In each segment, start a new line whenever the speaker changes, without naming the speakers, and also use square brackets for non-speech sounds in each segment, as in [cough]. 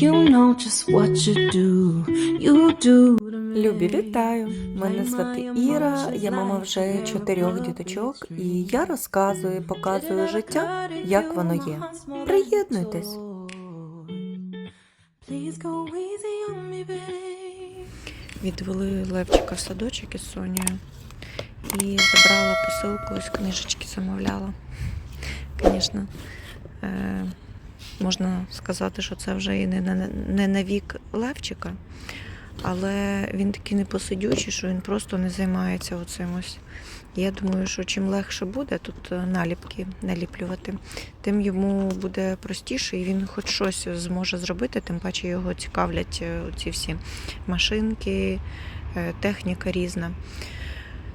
You know just what you do. You do.
Любі, вітаю! Мене звати Іра, я мама вже чотирьох діточок, і я розказую, показую життя, як воно є. Приєднуйтесь. Відвели Левчика в садочок із Сонією і забрала посилку із книжечки, замовляла. Звісно, е, можна сказати, що це вже і не на, не на вік Левчика, але він такий непосидючий, що він просто не займається оцим ось. Я думаю, що чим легше буде тут е, наліпки наліплювати, тим йому буде простіше, і він хоч щось зможе зробити, тим паче його цікавлять е, ці всі машинки, е, техніка різна.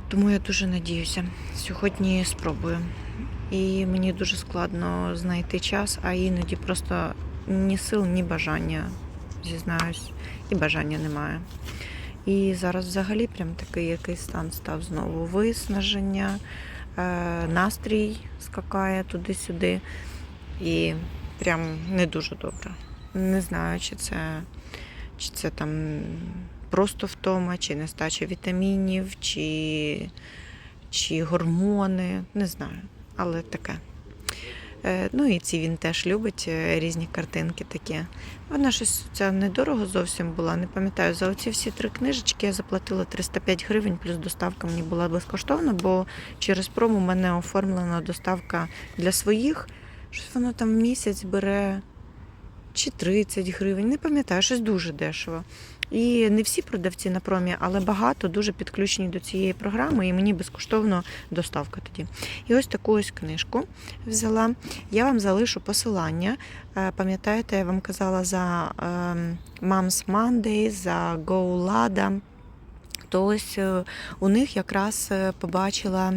Тому я дуже надіюся. Сьогодні спробую. І мені дуже складно знайти час, а іноді просто ні сил, ні бажання, зізнаюсь, і бажання немає. І зараз взагалі прям такий якийсь стан став знову виснаження, е, настрій скакає туди-сюди. І прям не дуже добре. Не знаю, чи це, чи це там просто втома, чи нестача вітамінів, чи, чи гормони. Не знаю, але таке. Е, Ну і ці він теж любить е, різні картинки такі. Вона щось ця недорого зовсім була. Не пам'ятаю, за оці всі три книжечки я заплатила 305 гривень, плюс доставка мені була безкоштовна, бо через прому мене оформлена доставка для своїх. Щось воно там місяць бере чи 30 гривень, не пам'ятаю, щось дуже дешево. І не всі продавці на промі, але багато дуже підключені до цієї програми, і мені безкоштовно доставка тоді. І ось таку ось книжку взяла. Я вам залишу посилання. Е, Пам'ятаєте, я вам казала за ем, Moms Monday, за Go Lada. То ось е, у них якраз е, побачила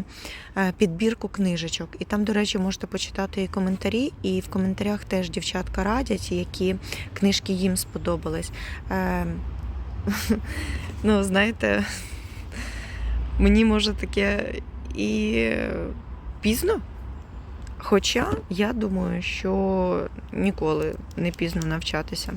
підбірку книжечок. І там, до речі, можете почитати і коментарі, і в коментарях теж дівчатка радять, які книжки їм сподобались. Ну, знаєте, мені може таке і пізно. Хоча я думаю, що ніколи не пізно навчатися.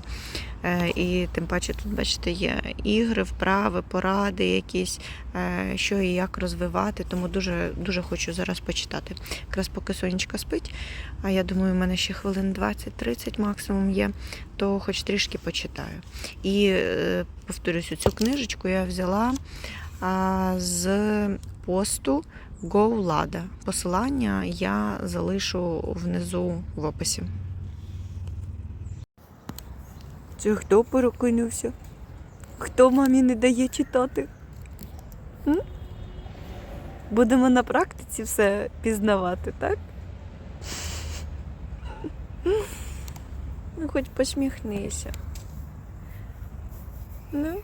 Е, І тим паче тут, бачите, є ігри, вправи, поради якісь, е, що і як розвивати. Тому дуже, дуже хочу зараз почитати. Якраз поки сонечка спить, а я думаю, у мене ще хвилин 20-30 максимум є, то хоч трішки почитаю. І е, повторюсь, цю книжечку я взяла з посту Go Lada. Посилання я залишу внизу в описі. Це хто перекинувся? Хто мамі не дає читати? М? Будемо на практиці все пізнавати, так? Ну, хоч посміхнися. Ну.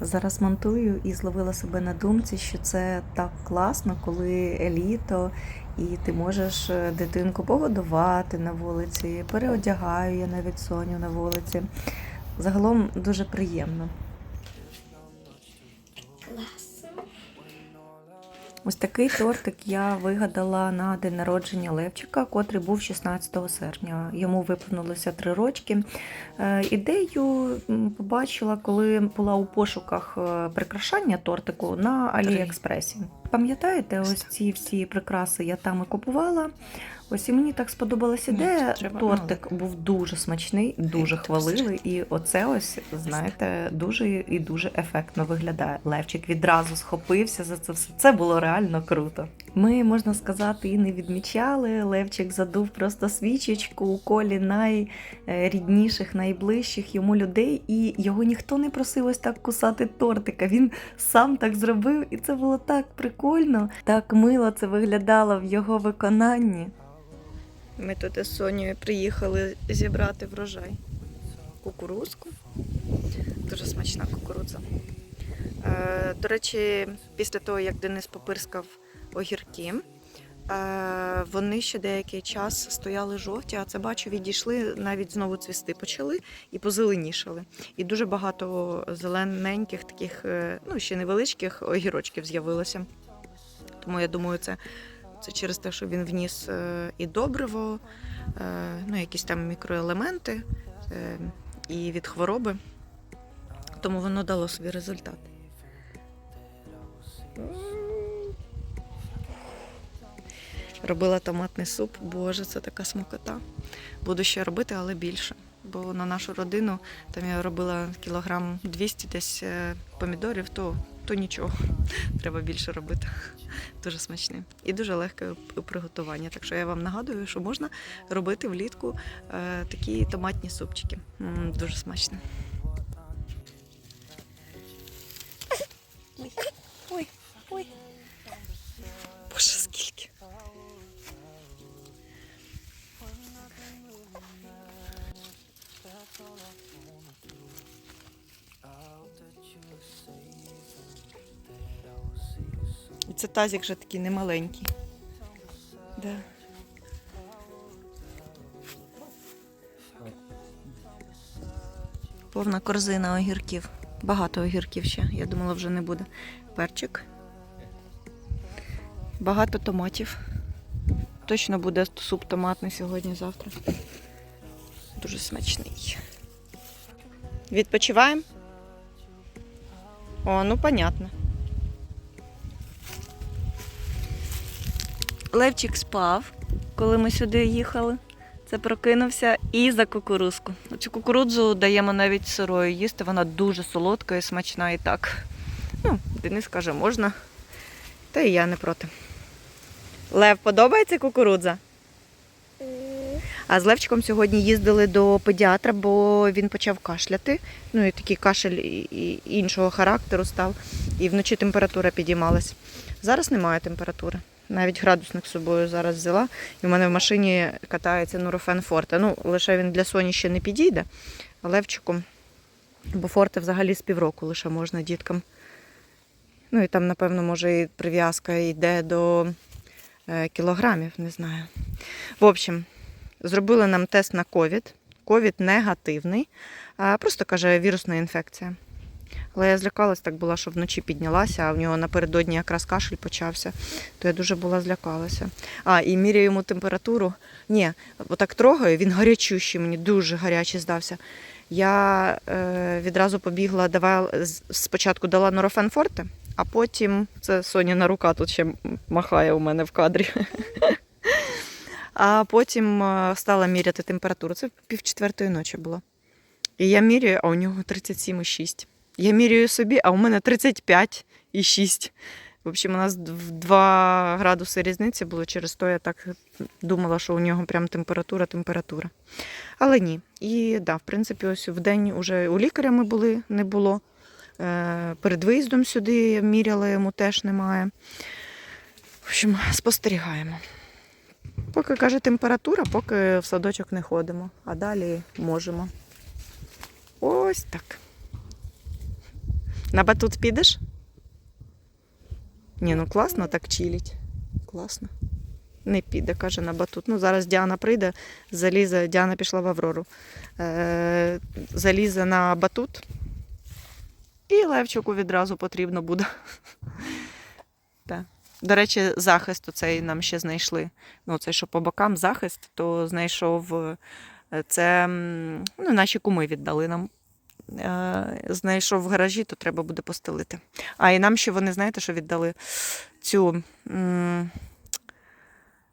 Зараз монтую і зловила себе на думці, що це так класно, коли літо, і ти можеш е, дитинку погодувати на вулиці, переодягаю я навіть Соню на вулиці. Загалом дуже приємно. Ось такий тортик я вигадала на день народження Левчика, котрий був 16 серпня. Йому виповнилося три рочки. Е, Ідею побачила, коли була у пошуках е, прикрашання тортику на Аліекспресі. Пам'ятаєте, ось ці всі прикраси я там і купувала. Ось і мені так сподобалась ідея.
треба
Тортик був дуже смачний, дуже хвалили. І оце ось, знаєте, дуже і дуже ефектно виглядає. Левчик відразу схопився за це все. Це було реально круто. Ми, можна сказати, і не відмічали. Левчик задув просто свічечку у колі найрідніших, найближчих йому людей, і його ніхто не просив ось так кусати тортика. Він сам так зробив, і це було так прикольно, так мило це виглядало в його виконанні. Ми тут із Сонією приїхали зібрати врожай. Кукурузку. Дуже смачна кукурудза. Е, до речі, після того, як Денис попирскав огірки, е, вони ще деякий час стояли жовті, а це бачу, відійшли, навіть знову цвісти почали і позеленішали. І дуже багато зелененьких, таких, е, ну ще невеличких огірочків з'явилося. Тому я думаю, це, це через те, що він вніс е, і добриво, е, ну, якісь там мікроелементи. е, і від хвороби, тому воно дало свій результат. Робила томатний суп. Боже, це така смакота. Буду ще робити, але більше. Бо на нашу родину там я робила кілограм 200 десь помідорів, то, то нічого. Треба більше робити. Дуже смачне. І дуже легке приготування. Так що я вам нагадую, що можна робити влітку е, такі томатні супчики. Дуже смачно. Ой, ой, ой. Це тазик вже такий немаленький. Да. Повна корзина огірків. Багато огірків ще. Я думала, вже не буде. Перчик. Багато томатів. Точно буде суп томатний сьогодні-завтра. Дуже смачний. Відпочиваємо? О, ну понятно. Левчик спав, коли ми сюди їхали. Це прокинувся і за кукурузку. Цю кукурудзу даємо навіть сирою їсти, вона дуже солодка і смачна і так. Ну, Денис каже, можна. Та і я не проти. Лев, подобається кукурудза? А з Левчиком сьогодні їздили до педіатра, бо він почав кашляти. Ну і такий кашель іншого характеру став. І вночі температура підіймалась. Зараз немає температури. Навіть градусник з собою зараз взяла. І в мене в машині катається Нурофен Форте. Ну, лише він для Соні ще не підійде, а Левчику, бо Форте взагалі з півроку лише можна діткам. Ну і там, напевно, може і прив'язка йде до е, кілограмів, не знаю. В общем, зробили нам тест на ковід. Ковід негативний, просто каже вірусна інфекція. Але я злякалась, так була, що вночі піднялася, а в нього напередодні якраз кашель почався, то я дуже була злякалася. А, і міряю йому температуру. Ні, отак трогаю, він гарячущий, мені дуже гарячий здався. Я е, відразу побігла, давай, спочатку дала Норофен Форте, а потім це Соняна рука тут ще махає у мене в кадрі. [laughs] А потім е, стала міряти температуру. Це пів четвертої ночі було. І я міряю, а у нього 37,6. Я міряю собі, а у мене 35,6. В общем, у нас в 2 градуси різниці було через то, я так думала, що у нього прям температура, температура. Але ні. І да, в принципі, ось в день уже у лікаря ми були, не було. Е, Перед виїздом сюди міряли, йому теж немає. В общем, спостерігаємо. Поки каже температура, поки в садочок не ходимо, а далі можемо. Ось так. На батут підеш? Ні, ну класно так чилить. Класно. Не піде, каже, на батут. Ну, зараз Діана прийде, залізе, Діана пішла в Аврору. Е, залізе на батут. І Левчику відразу потрібно буде. [laughs] До речі, захист оцей нам ще знайшли. Ну, цей, що по бокам захист, то знайшов е, це ну, наші куми віддали нам. Е, Знайшов в гаражі, то треба буде постелити. А і нам ще вони, знаєте, що віддали цю.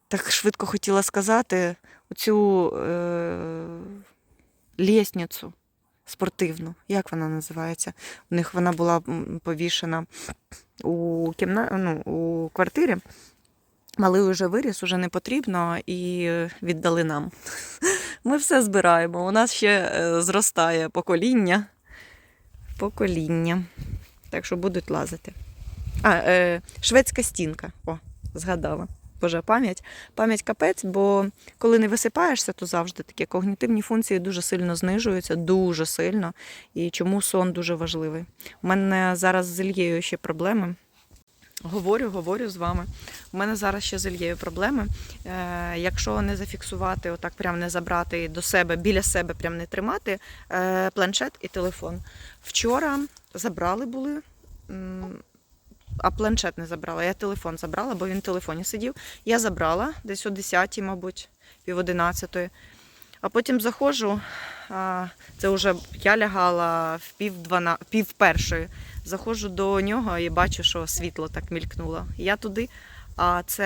Так швидко хотіла сказати, оцю е, лісницю спортивну. Як вона називається? У них вона була повішена у, кімна... ну, у квартирі. Малий вже виріс, уже не потрібно, і віддали нам. [laughs] Ми все збираємо. У нас ще е, зростає покоління. Покоління. Так що будуть лазити. А, е, шведська стінка. О, згадала. Боже, пам'ять. Пам'ять капець, бо коли не висипаєшся, то завжди такі когнітивні функції дуже сильно знижуються, дуже сильно. І чому сон дуже важливий. У мене зараз з Ільєю ще проблеми. Говорю, говорю з вами. У мене зараз ще з Ільєю проблеми. Е, якщо не зафіксувати, отак прям не забрати до себе, біля себе прям не тримати е, планшет і телефон. Вчора забрали були, а планшет не забрала. Я телефон забрала, бо він в телефоні сидів. Я забрала десь о 10, мабуть, пів 11. А потім заходжу, це вже я лягала в пів, двана, пів першої. Заходжу до нього і бачу, що світло так мількнуло. Я туди, а це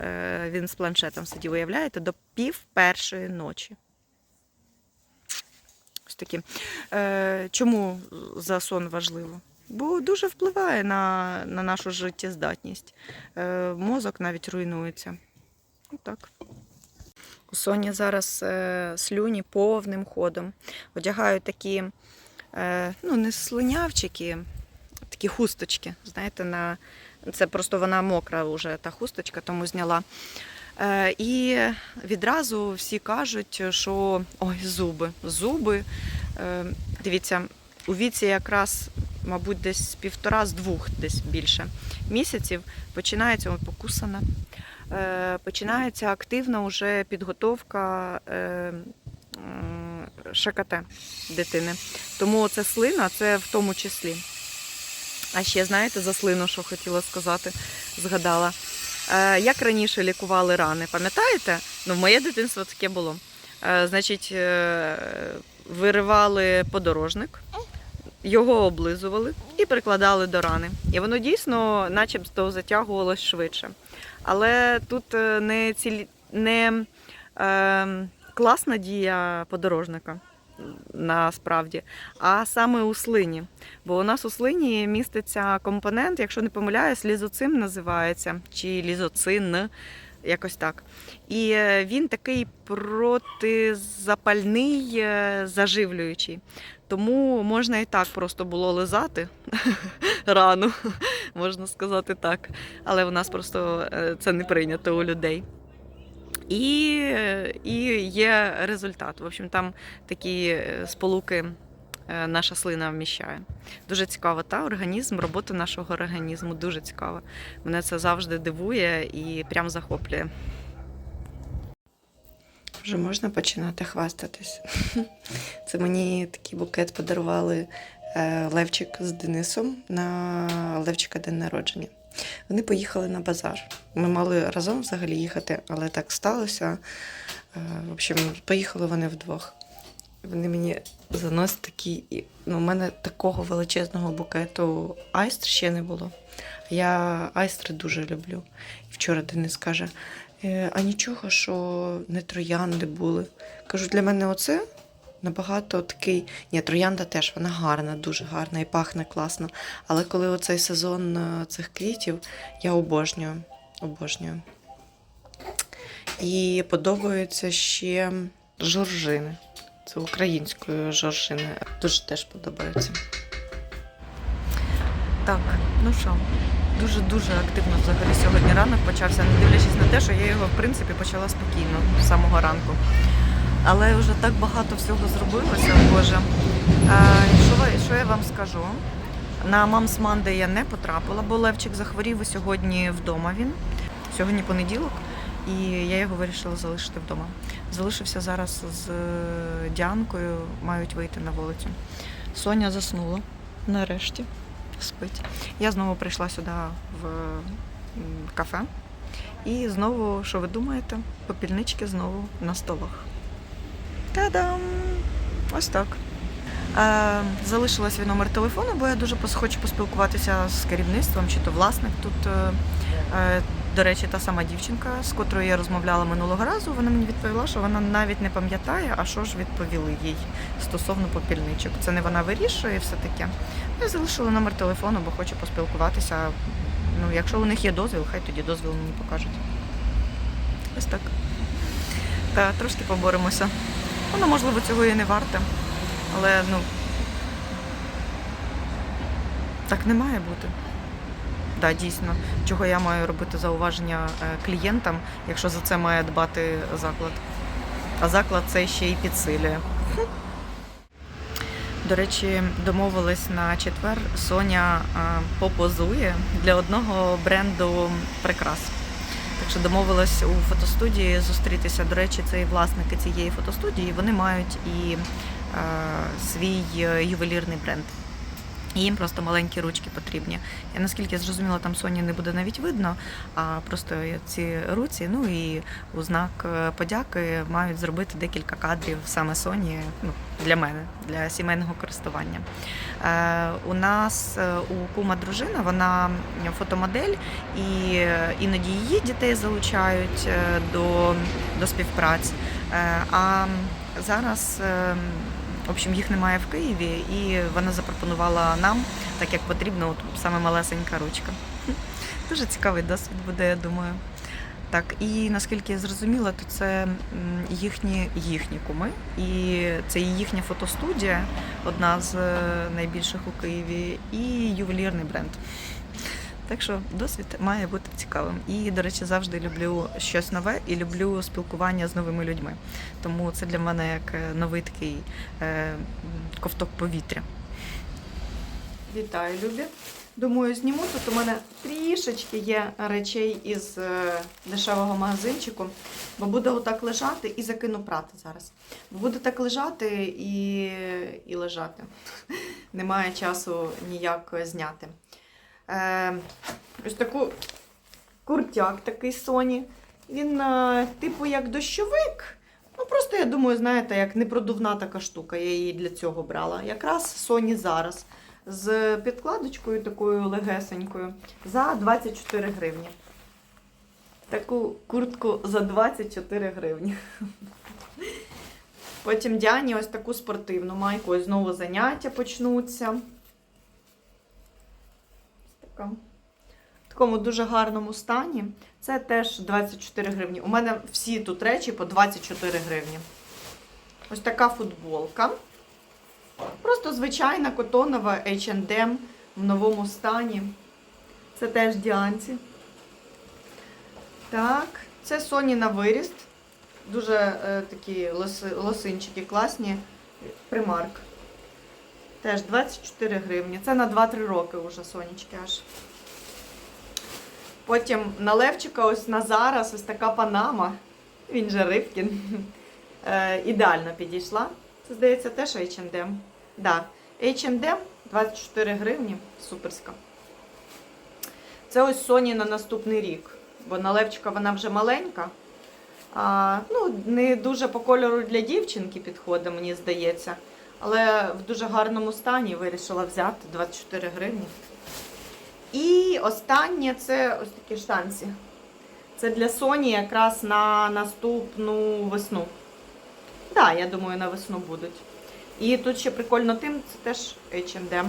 е, він з планшетом сидів, уявляєте, до пів першої ночі. Ось такі. Е, чому за сон важливо? Бо дуже впливає на, на нашу життєздатність. Е, мозок навіть руйнується. Отак. У Соні зараз слюні повним ходом. Одягають такі, ну, не слинявчики, такі хусточки. Знаєте, на... це просто вона мокра вже та хусточка, тому зняла. Е, і відразу всі кажуть, що ой, зуби, зуби. Е, дивіться, у віці якраз, мабуть, десь півтора, з двох, десь більше місяців починається ой, покусана. Е, починається активна вже підготовка ШКТ дитини. Тому це слина, це в тому числі. А ще, знаєте, за слину, що хотіла сказати, згадала. Е, Як раніше лікували рани, пам'ятаєте? Ну, в моє дитинство таке було. Е, Значить, е, виривали подорожник, його облизували і прикладали до рани. І воно дійсно, начебто, затягувалось швидше. Але тут не, цілі... не е, класна дія подорожника насправді, а саме у слині. Бо у нас у слині міститься компонент, якщо не помиляюсь, лізоцим називається, чи лізоцин, якось так. І е, він такий протизапальний, е, заживлюючий. Тому можна і так просто було лизати [laughs] рану, [laughs] можна сказати так. Але у нас просто е, це не прийнято у людей. І, і є результат. В общем, там такі е, сполуки е, наша слина вміщає. Дуже цікаво, та організм, робота нашого організму дуже цікава. Мене це завжди дивує і прям захоплює. Вже можна починати хвастатись. [laughs] Це мені такий букет подарували е, Левчик з Денисом на Левчика день народження. Вони поїхали на базар. Ми мали разом взагалі їхати, але так сталося. Е, В общем, поїхали вони вдвох. Вони мені заносять такі. Ну, у мене такого величезного букету айстр ще не було. Я айстри дуже люблю. І вчора Денис каже: «Е, а нічого, що не троянди були. Кажу, для мене оце набагато такий. Ні, троянда теж вона гарна, дуже гарна і пахне класно. Але коли оцей сезон е, цих квітів, я обожнюю. Обожнюю. І подобаються ще жоржини. Це української жоржини. Дуже теж подобаються. Так, ну що, дуже-дуже активно взагалі сьогодні ранок почався, не дивлячись на те, що я його в принципі почала спокійно з самого ранку. Але вже так багато всього зробилося, Боже. Що, що я вам скажу? На Мамс Манде я не потрапила, бо Левчик захворів і сьогодні вдома він. Сьогодні понеділок, і я його вирішила залишити вдома. Залишився зараз з е, Діанкою, мають вийти на вулицю. Соня заснула нарешті, спить. Я знову прийшла сюди в кафе. І знову, що ви думаєте, попільнички знову на столах. Та-дам! Ось так. Залишила свій номер телефону, бо я дуже хочу поспілкуватися з керівництвом, чи то власник тут. Е, е, до речі, та сама дівчинка, з котрою я розмовляла минулого разу, вона мені відповіла, що вона навіть не пам'ятає, а що ж відповіли їй стосовно попільничок. Це не вона вирішує все таке. Я залишила номер телефону, бо хочу поспілкуватися. Ну, якщо у них є дозвіл, хай тоді дозвіл мені покажуть. Ось так. Та трошки поборемося. Воно, можливо, цього і не варте. Але ну. Так не має бути. Так, дійсно, чого я маю робити зауваження е, клієнтам, якщо за це має дбати заклад. А заклад це ще й підсилює. До речі, домовились на четвер. Соня е, попозує для одного бренду прикрас. Що домовилась у фотостудії зустрітися. До речі, це і власники цієї фотостудії. Вони мають і е, свій е, ювелірний бренд. І їм просто маленькі ручки потрібні. Я наскільки зрозуміла, там Соні не буде навіть видно, а просто ці руці, ну і у знак е, подяки мають зробити декілька кадрів саме Соні ну, для мене, для сімейного користування. Е, у нас е, у кума дружина, вона фотомодель, і е, іноді її дітей залучають до, до співпраць. Е, а зараз. е, в общем, їх немає в Києві, і вона запропонувала нам, так як потрібно, от саме малесенька ручка. [laughs] Дуже цікавий досвід буде, я думаю. Так, і наскільки я зрозуміла, то це їхні, їхні куми, і це їхня фотостудія, одна з е, найбільших у Києві, і ювелірний бренд. Так що досвід має бути цікавим. І, до речі, завжди люблю щось нове і люблю спілкування з новими людьми. Тому це для мене як е, новий такий е, ковток повітря. Вітаю, Любі. Думаю, зніму. Тут у мене трішечки є речей із е, дешевого магазинчику, бо буде отак лежати і закину прати зараз. Бо буде так лежати і, і лежати. [laughs] Немає часу ніяк зняти. Е, ось таку куртяк такий Соні. Він, е, типу, як дощовик. Ну, просто я думаю, знаєте, як непродувна така штука. Я її для цього брала. Якраз Соні зараз. З підкладочкою такою легесенькою за 24 гривні. Таку куртку за 24 гривні. Потім Діані ось таку спортивну майку. Ось знову заняття почнуться. Ось. В такому дуже гарному стані. Це теж 24 гривні. У мене всі тут речі по 24 гривні. Ось така футболка. Просто звичайна котонова H&M в новому стані. Це теж діанці. Так, це Соні на виріст. Дуже е, такі лоси, лосинчики класні. Примарк. Теж 24 гривні. Це на 2-3 роки вже сонечки аж. Потім на Левчика ось на зараз ось така панама. Він же Рибкін. Е, ідеально підійшла. Це, здається, теж H&M. Да. H&M 24 гривні. Суперська. Це ось Соні на наступний рік. Бо на Левчика вона вже маленька. А, ну, не дуже по кольору для дівчинки підходить, мені здається. Але в дуже гарному стані вирішила взяти 24 гривні. І останнє це ось такі штанці. Це для Соні якраз на наступну весну. Так, да, я думаю, на весну будуть. І тут ще прикольно тим, це теж H&M.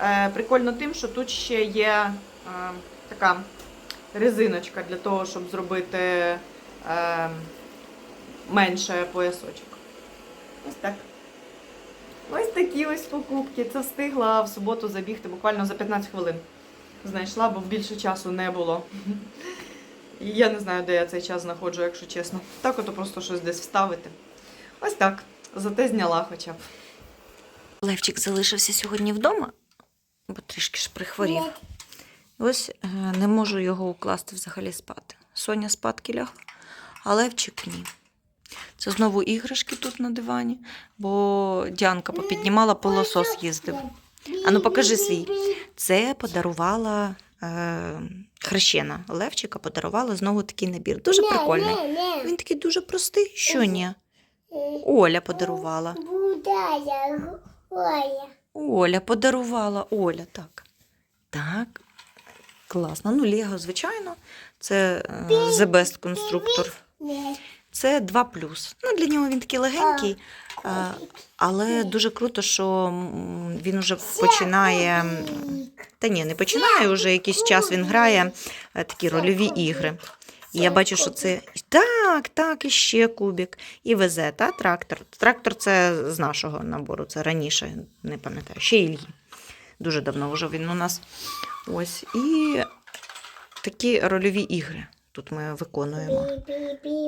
Е, прикольно тим, що тут ще є е, така резиночка для того, щоб зробити е, менше поясочок. Ось так. Ось такі ось покупки. Це встигла в суботу забігти буквально за 15 хвилин. Знайшла, бо більше часу не було. І я не знаю, де я цей час знаходжу, якщо чесно. Так ото просто щось десь вставити. Ось так. Зате зняла хоча б. Левчик залишився сьогодні вдома, бо трішки ж прихворів. Ось е, не можу його укласти взагалі спати. Соня спадки лягла, а Левчик ні. Це знову іграшки тут на дивані, бо Діанка попіднімала, пилосос їздив. Ану, покажи свій. Це подарувала е, хрещена Левчика, подарувала знову такий набір. Дуже прикольний. Він такий дуже простий. Що ні? Оля подарувала.
Оля.
Оля подарувала. Оля, так. Так. Класно. Ну, Лего, звичайно, це е, The Best конструктор. Це 2 Ну, для нього він такий легенький, е, але дуже круто, що він вже починає. Та ні, не починає, вже якийсь час він грає е, такі рольові ігри. І я бачу, що це так, так, і ще кубік. І везе, та трактор. Трактор це з нашого набору, це раніше, не пам'ятаю, ще Ільї. Дуже давно вже він у нас. Ось. І такі рольові ігри тут ми виконуємо.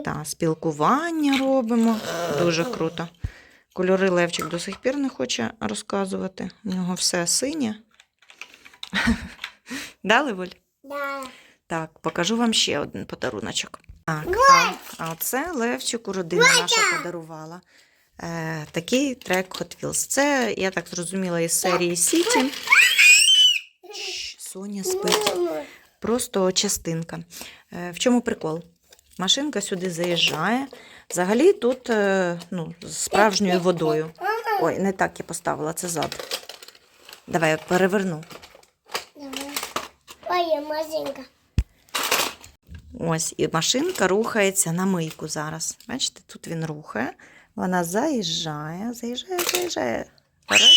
Та, спілкування робимо. Дуже круто. Кольори Левчик до сих пір не хоче розказувати. У нього все синє. [laughs] Дали, Воль?
Да.
Так, покажу вам ще один подаруночок. Так, а, а це Левчику родина наша подарувала. Е, такий трек Hot Wheels. Це, я так зрозуміла, із серії City. Соня спить. Просто частинка. Е, В чому прикол? Машинка сюди заїжджає. Взагалі тут е, ну, з справжньою водою. Ой, не так я поставила, це зад. Давай я переверну.
Ой, машинка.
Ось, і машинка рухається на мийку зараз. Бачите, тут він рухає, вона заїжджає, заїжджає, заїжджає. Вперед.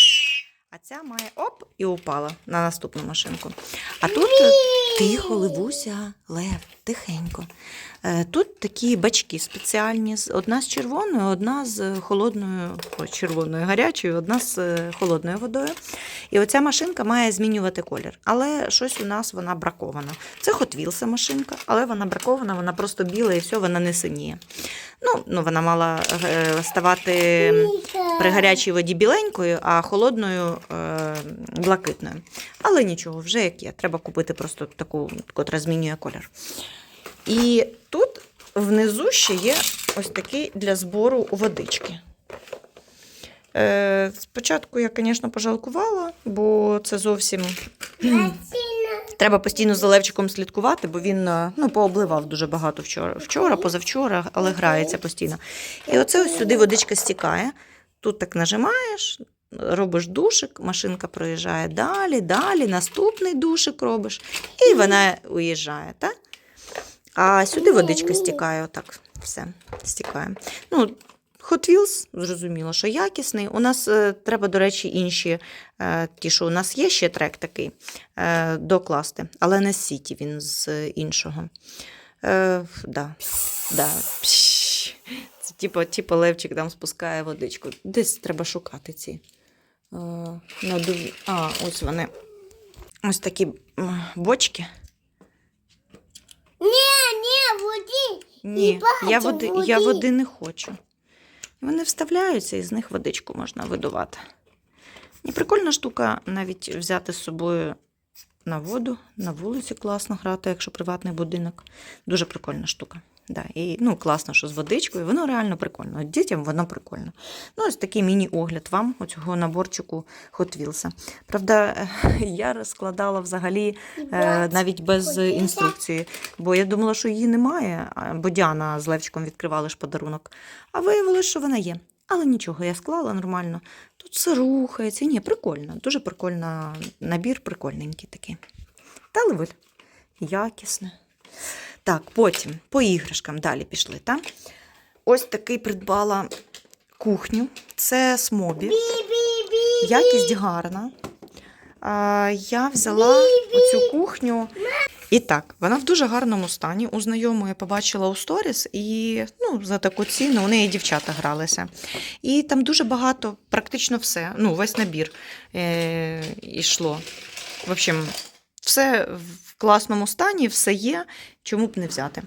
А ця має оп і упала на наступну машинку. А тут е, тихо, ливуся, лев, тихенько. Е, Тут такі бачки спеціальні. Одна з червоною, одна з холодною, червоною гарячою, одна з е, холодною водою. І оця машинка має змінювати колір. Але щось у нас вона бракована. Це Wheels машинка, але вона бракована, вона просто біла і все, вона не синіє. Ну, ну вона мала е, ставати при гарячій воді біленькою, а холодною блакитною. Але нічого, вже як є. Треба купити просто таку, котра змінює колір. І тут внизу ще є ось такий для збору водички. Е, спочатку я, звісно, пожалкувала, бо це зовсім Треба постійно за Левчиком слідкувати, бо він е, ну, пообливав дуже багато вчора, вчора, позавчора, але грається постійно. І оце ось сюди водичка стікає. Тут так нажимаєш, робиш душик, машинка проїжджає далі, далі, наступний душик робиш, і вона уїжджає. Так? А сюди водичка стікає, отак. Все, стікає. Ну, Hot Wheels, зрозуміло, що якісний. У нас е, треба, до речі, інші, е, ті, що у нас є ще трек такий, е, докласти, але не з Сіті, він з іншого. Е, да, да. Це типу, типу Левчик там спускає водичку. Десь треба шукати ці. Е, надув... А, ось вони. Ось такі бочки.
Не, не, води.
Ні, я води, я
води.
води не хочу. Вони вставляються і з них водичку можна видувати. І прикольна штука навіть взяти з собою на воду, на вулиці класно грати, якщо приватний будинок. Дуже прикольна штука. Да, і ну, класно, що з водичкою, воно реально прикольно. От Дітям воно прикольно. Ну, ось такий міні-огляд вам оцього наборчику Hot Wheels. Правда, [laughs] я розкладала взагалі е, навіть без інструкції, бо я думала, що її немає, бо Діана з Левчиком відкривали ж подарунок. А виявилось, що вона є. Але нічого, я склала нормально. Тут все рухається. Ні, прикольно, дуже прикольно. Набір прикольненький такий. Та левель. Якісне. Так, потім по іграшкам далі пішли. Та? Ось такий придбала кухню. Це смобі. Якість гарна. А, я взяла оцю кухню. І так, вона в дуже гарному стані. У знайомої побачила у сторіс, і ну, за таку ціну у неї дівчата гралися. І там дуже багато, практично все, ну, весь набір е- йшло. В общем, все класному стані, все є, чому б не взяти.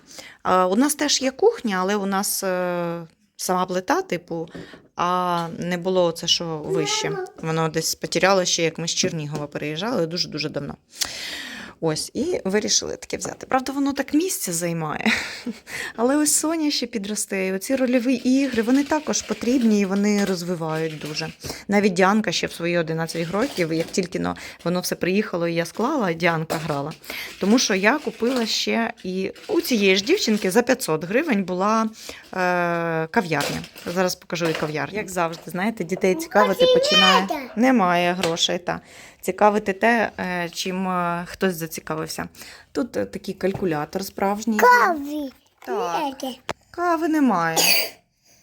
У нас теж є кухня, але у нас е- сама плита, типу, а не було це, що вище. Воно десь потеряло ще, як ми з Чернігова переїжджали дуже-дуже давно. Ось, і вирішили таке взяти. Правда, воно так місця займає. Але ось Соня ще підросте. І оці рольові ігри, вони також потрібні і вони розвивають дуже. Навіть Діанка ще в свої 11 років, як тільки но воно все приїхало і я склала, Діанка грала. Тому що я купила ще і у цієї ж дівчинки за 500 гривень була е, кав'ярня. Зараз покажу і кав'ярню. Як завжди, знаєте, дітей цікавити починає. Немає грошей. Та. Цікавити те, е, чим е, хтось зацікавився. Тут е, такий калькулятор справжній.
Кави.
Так. Кави немає.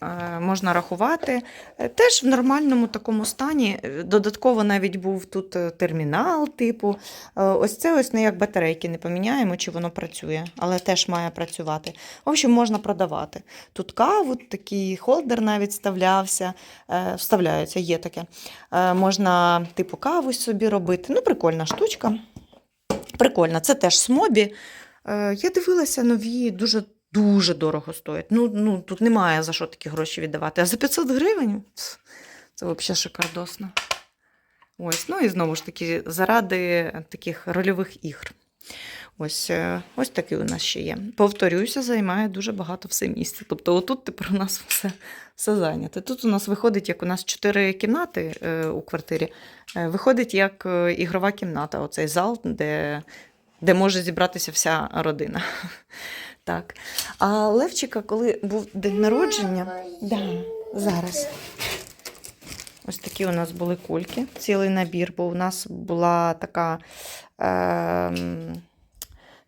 Е, Можна рахувати. Е, Теж в нормальному такому стані. Е, Додатково навіть був тут термінал, типу. Ось це ось не як батарейки не поміняємо, чи воно працює, але теж має працювати. В общем, можна продавати. Тут каву, такий холдер навіть вставлявся, вставляється, є таке. Можна, типу, каву собі робити. Ну, прикольна штучка. Прикольно, це теж смобі. Я дивилася нові, дуже дуже дорого стоять. Ну, ну, тут немає за що такі гроші віддавати. А за 500 гривень це взагалі шикардосно. Ось, ну і знову ж таки, заради таких рольових ігр. Ось, е, ось такий у нас ще є. Повторююся, займає дуже багато все місця. Тобто, отут тепер у нас все, все зайняте. Тут у нас виходить, як у нас чотири кімнати е, у квартирі. Е, виходить як ігрова кімната, оцей зал, де, де може зібратися вся родина. Так. А Левчика, коли був день народження, да, зараз. Ось такі у нас були кульки, цілий набір, бо у нас була така ем,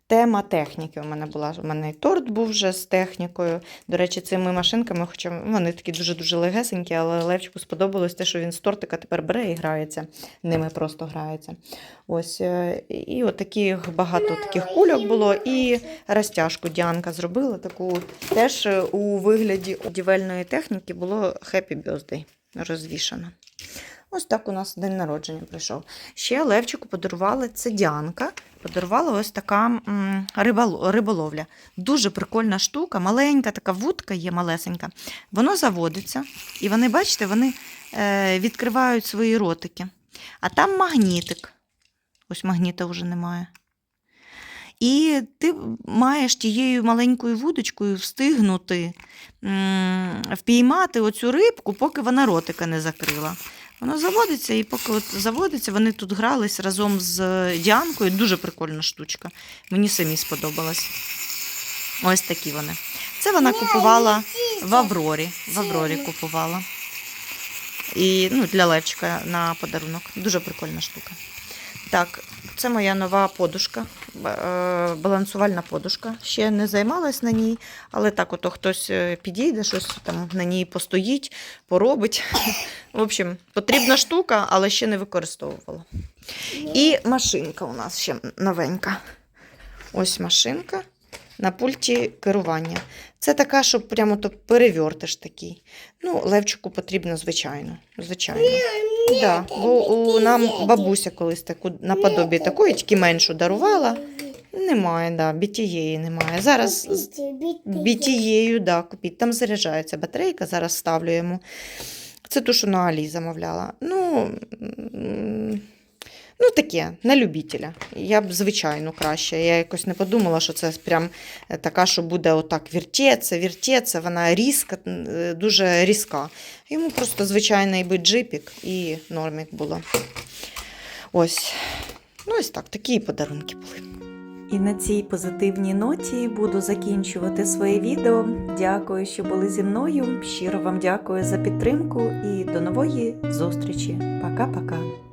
тема техніки. У мене була у мене і торт був вже з технікою. До речі, цими машинками, хоча вони такі дуже-дуже легесенькі, але Левчику сподобалось те, що він з тортика тепер бере і грається. Ними просто грається. Ось, е, і от таких багато таких кульок було. І розтяжку Діанка зробила таку теж е, у вигляді будівельної техніки було Happy Birthday розвішано. Ось так у нас день народження прийшов. Ще Левчику подарували це Діанка. Подарувала ось така риболовля. Дуже прикольна штука, маленька така вудка є малесенька. Воно заводиться, і вони, бачите, вони е, відкривають свої ротики. А там магнітик. Ось магніта вже немає. І ти маєш тією маленькою вудочкою встигнути впіймати оцю рибку, поки вона ротика не закрила. Воно заводиться, і поки от заводиться, вони тут грались разом з Діанкою. Дуже прикольна штучка. Мені самі сподобалась. Ось такі вони. Це вона купувала в Аврорі. В Аврорі купувала. І ну, для Левчика на подарунок. Дуже прикольна штука. Так, це моя нова подушка, е, балансувальна подушка. Ще не займалась на ній, але так, ото хтось е, підійде, щось там на ній постоїть, поробить. [laughs] В общем, потрібна штука, але ще не використовувала. І машинка у нас ще новенька. Ось машинка на пульті керування. Це така, щоб прямо то перевертиш такий. Ну, Левчику потрібно, звичайно. звичайно. Да, бо у нам бабуся колись таку наподобі такої, тільки меншу дарувала. Немає, да, бітієї немає. Зараз бітією, да, купіть. Там заряджається батарейка, зараз ставлю йому. Це ту, що на Алі замовляла. Ну, ну таке, на любителя. Я б, звичайно, краще. Я якось не подумала, що це прям е, така, що буде отак вертеться, вертеться, вона різка, е, дуже різка. Йому просто звичайний би джипік і нормік було. Ось. Ну, ось так, такі подарунки були.
І на цій позитивній ноті буду закінчувати своє відео. Дякую, що були зі мною. Щиро вам дякую за підтримку і до нової зустрічі. Пока-пока.